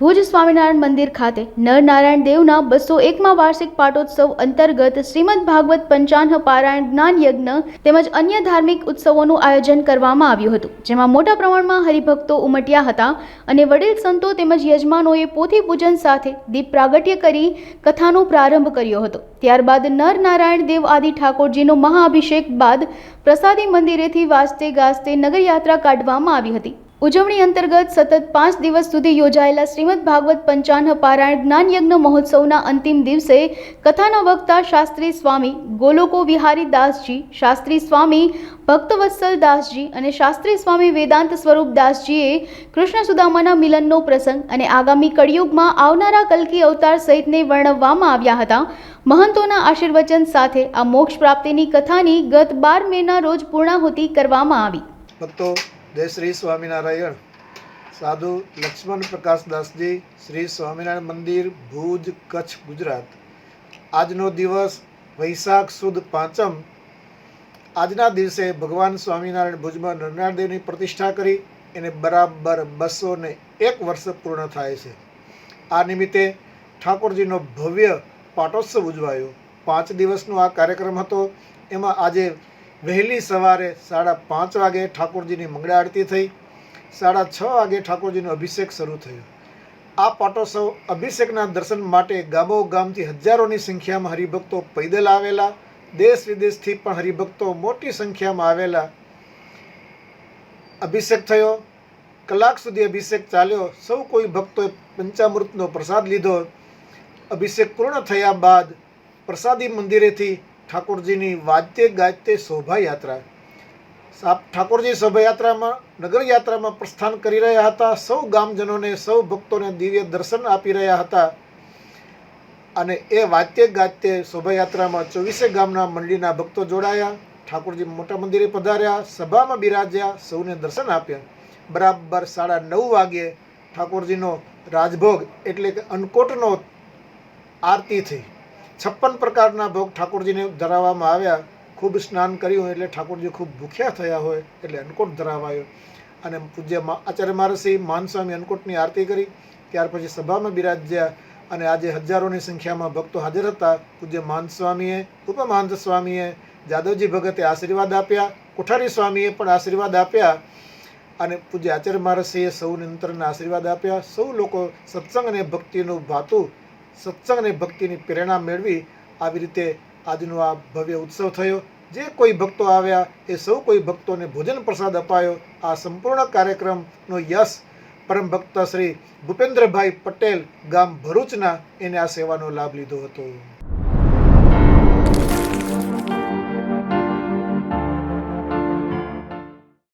ભુજ સ્વામિનારાયણ મંદિર ખાતે નરનારાયણ દેવના બસો એકમાં વાર્ષિક પાટોત્સવ અંતર્ગત શ્રીમદ ભાગવત પંચાન્હ પારાયણ જ્ઞાન યજ્ઞ તેમજ અન્ય ધાર્મિક ઉત્સવોનું આયોજન કરવામાં આવ્યું હતું, જેમાં મોટા પ્રમાણમાં હરિભક્તો ઉમટ્યા હતા અને વડીલ સંતો તેમજ યજમાનોએ પોથી પૂજન સાથે દીપ પ્રાગટ્ય કરી કથાનો પ્રારંભ કર્યો હતો. ત્યારબાદ નરનારાયણ દેવ આદિ ઠાકોરજીનો મહાઅભિષેક બાદ પ્રસાદી મંદિરેથી વાજતે ગાજતે નગરયાત્રા કાઢવામાં આવી હતી. ઉજવણી અંતર્ગત સતત પાંચ દિવસ સુધી યોજાયેલા શ્રીમદ ભાગવત પંચાન્હ પારાયણ જ્ઞાનયજ્ઞ મહોત્સવના અંતિમ દિવસે કથાના વક્તા શાસ્ત્રી સ્વામી ગોલોકો વિહારી દાસજી, શાસ્ત્રી સ્વામી ભક્તવત્સલ દાસજી અને શાસ્ત્રી સ્વામી વેદાંત સ્વરૂપ દાસજીએ કૃષ્ણ સુદામાના મિલનનો પ્રસંગ અને આગામી કળિયુગમાં આવનારા કલ્કી અવતાર સહિતને વર્ણવવામાં આવ્યા હતા. મહંતોના આશીર્વચન સાથે આ મોક્ષ પ્રાપ્તિની કથાની ગત બાર મેના રોજ પૂર્ણાહુતિ કરવામાં આવી. ભક્તો જય શ્રી સ્વામિનારાયણ. સાધુ લક્ષ્મણ પ્રકાશદાસજી શ્રી સ્વામિનારાયણ મંદિર, ભુજ, કચ્છ, ગુજરાત. આજનો દિવસ વૈશાખ સુદ પાંચમ. આજના દિવસે ભગવાન સ્વામિનારાયણ ભુજમાં નરનાળદેવની પ્રતિષ્ઠા કરી એને બરાબર બસો ને એક વર્ષ પૂર્ણ થાય છે. આ નિમિત્તે ઠાકોરજીનો ભવ્ય પાટોત્સવ ઉજવાયો. પાંચ દિવસનો આ કાર્યક્રમ હતો. એમાં આજે વહેલી સવારે સાડા પાંચ વાગે ઠાકોરજીની મંગળા આરતી થઈ. સાડા છ વાગે ઠાકોરજીનો અભિષેક શરૂ થયો. આ પાટોત્સવ અભિષેકના દર્શન માટે ગામો ગામથી હજારોની સંખ્યામાં હરિભક્તો પૈદલ આવેલા. દેશ વિદેશથી પણ હરિભક્તો મોટી સંખ્યામાં આવેલા. અભિષેક થયો. કલાક સુધી અભિષેક ચાલ્યો. સૌ કોઈ ભક્તોએ પંચામૃતનો પ્રસાદ લીધો. અભિષેક પૂર્ણ થયા બાદ પ્રસાદી મંદિરેથી ઠાકોરજીની વાદ્ય ગાજતે શોભાયાત્રા. ઠાકોરજી શોભાયાત્રામાં, નગરયાત્રામાં પ્રસ્થાન કરી રહ્યા હતા. સૌ ગામજનોને, સૌ ભક્તોને દિવ્ય દર્શન આપી રહ્યા હતા. અને એ વાત્ય ગાજતે શોભાયાત્રામાં ચોવીસે ગામના મંડળીના ભક્તો જોડાયા. ઠાકોરજી મોટા મંદિરે પધાર્યા, સભામાં બિરાજ્યા, સૌને દર્શન આપ્યા. બરાબર સાડા નવ વાગ્યે ઠાકોરજીનો રાજભોગ એટલે કે અન્નકોટનો આરતી થઈ. છપ્પન પ્રકારના ભોગ ઠાકોરજીને ધરાવવામાં આવ્યા. ખૂબ સ્નાન કર્યું એટલે ઠાકોરજી ખૂબ ભૂખ્યા થયા હોય એટલે અન્નકોટ ધરાવાયો. અને પૂજ્ય આચાર્ય મહારસિંહ માનસ્વામી અન્નકોટની આરતી કરી. ત્યાર પછી સભામાં બિરાજ્યા અને આજે હજારોની સંખ્યામાં ભક્તો હાજર હતા. પૂજ્ય માનસ્વામીએ ઉપમહાંત સ્વામીએ, જાદવજી ભગતે આશીર્વાદ આપ્યા. કોઠારી સ્વામીએ પણ આશીર્વાદ આપ્યા. અને પૂજ્ય આચાર્ય મહારસિંહે સૌ અંતરના આશીર્વાદ આપ્યા. સૌ લોકો સત્સંગ અને ભક્તિનું ભાતું સત્સંગ અને ભક્તિની પ્રેરણા મેળવી આવી રીતે આજનો આ ભવ્ય ઉત્સવ થયો. જે કોઈ ભક્તો આવ્યા, એ સૌ કોઈ ભક્તોને ભોજન પ્રસાદ અપાયો. આ સંપૂર્ણ કાર્યક્રમનો યશ પરમ ભક્ત શ્રી ભૂપેન્દ્રભાઈ પટેલ ગામ ભરૂચના એને આ સેવાનો લાભ લીધો હતો.